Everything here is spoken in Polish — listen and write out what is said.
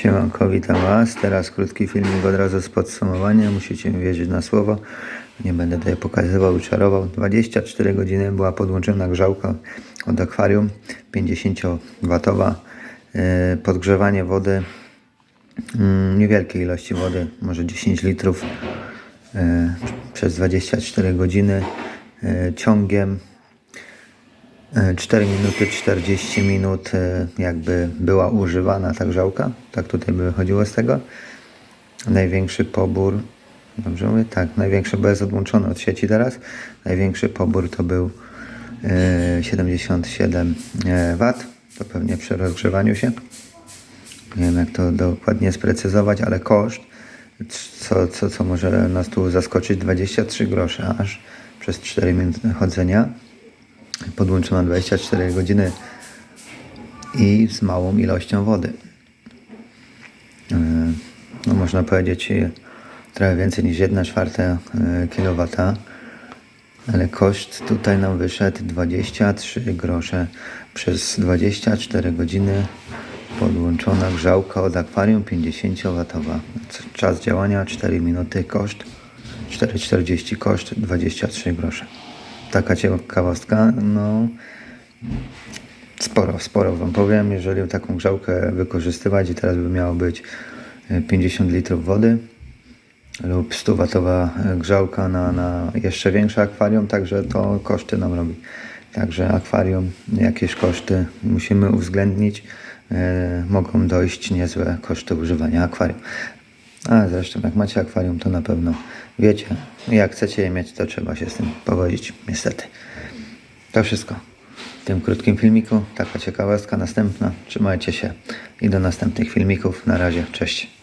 Siemanko, witam Was. Teraz krótki filmik od razu z podsumowaniem. Musicie mi wierzyć na słowo. Nie będę tutaj pokazywał i czarował. 24 godziny była podłączona grzałka od akwarium 50W. Yy, Podgrzewanie wody mm, niewielkiej ilości wody, może 10 litrów yy, przez 24 godziny yy, ciągiem E, 4 minuty 40 minut e, jakby była używana ta grzałka. Tak tutaj by wychodziło z tego. Największy pobór, dobrze mówię? Tak, największy, bo jest odłączony od sieci teraz. Największy pobór to był e, 77 e, W. To pewnie przy rozgrzewaniu się. Nie wiem jak to dokładnie sprecyzować, ale koszt, co, co, co może nas tu zaskoczyć, 23 grosze aż przez 4 minuty chodzenia podłączona 24 godziny i z małą ilością wody. Yy, No można powiedzieć yy, trochę więcej niż 1 czwarta kW, ale koszt tutaj nam wyszedł 23 grosze przez 24 godziny podłączona grzałka od akwarium 50W. Czas działania 4 minuty, koszt 4,40 koszt 23 grosze taka ciekawostka, no sporo, sporo wam powiem, jeżeli taką grzałkę wykorzystywać i teraz by miało być e, 50 litrów wody lub 100 watowa grzałka na, na jeszcze większe akwarium, także to koszty nam robi. Także akwarium, jakieś koszty musimy uwzględnić. E, mogą dojść niezłe koszty używania akwarium. A zresztą jak macie akwarium, to na pewno wiecie, jak chcecie je mieć, to trzeba się z tym pogodzić, niestety. To wszystko w tym krótkim filmiku. Taka ciekawostka następna. Trzymajcie się i do następnych filmików. Na razie, cześć.